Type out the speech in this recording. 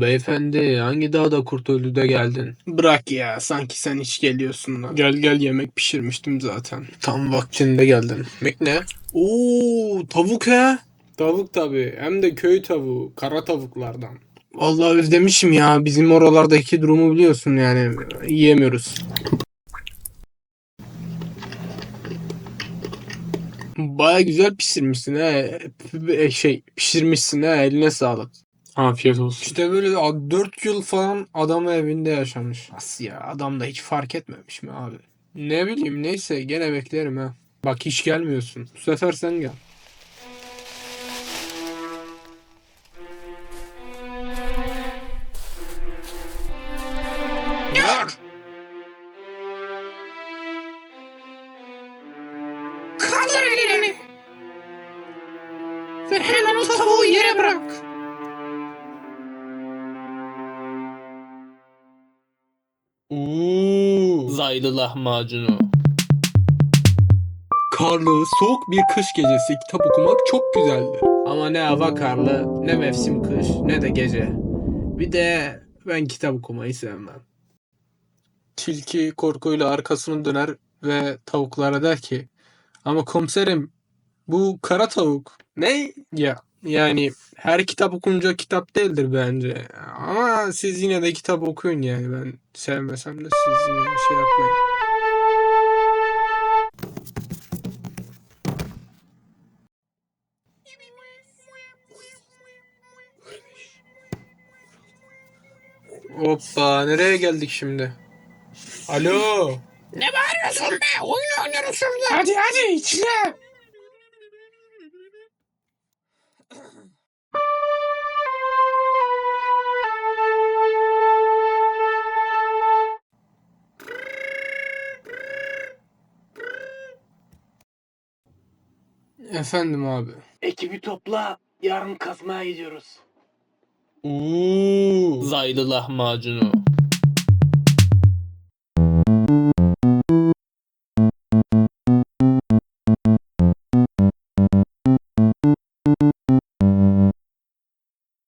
Beyefendi hangi dağda kurt öldü de geldin? Bırak ya sanki sen hiç geliyorsun lan. Gel gel yemek pişirmiştim zaten. Tam vaktinde geldin. Yemek ne? Oo tavuk he. Tavuk tabi hem de köy tavuğu kara tavuklardan. Vallahi özlemişim ya bizim oralardaki durumu biliyorsun yani yiyemiyoruz. Baya güzel pişirmişsin he. Şey pişirmişsin he eline sağlık. Afiyet olsun. İşte böyle 4 yıl falan adam evinde yaşamış. Nasıl ya adam da hiç fark etmemiş mi abi? Ne bileyim neyse gene beklerim ha. Bak hiç gelmiyorsun. Bu sefer sen gel. Gel. Kaldır elini. Ve hemen o tavuğu yere bırak. Uuu. Zaydı lahmacunu. Karlı, soğuk bir kış gecesi kitap okumak çok güzeldi. Ama ne hava karlı, ne mevsim kış, ne de gece. Bir de ben kitap okumayı sevmem. Tilki korkuyla arkasını döner ve tavuklara der ki ama komiserim bu kara tavuk. Ne? Ya yani her kitap okunca kitap değildir bence. Ama siz yine de kitap okuyun yani ben sevmesem de siz yine şey yapmayın. Hoppa nereye geldik şimdi? Alo. Ne bağırıyorsun be? Oyun oynuyoruz şurada. Hadi hadi içle. Efendim abi. Ekibi topla. Yarın kazmaya gidiyoruz. Uuu. Zaylı lahmacunu.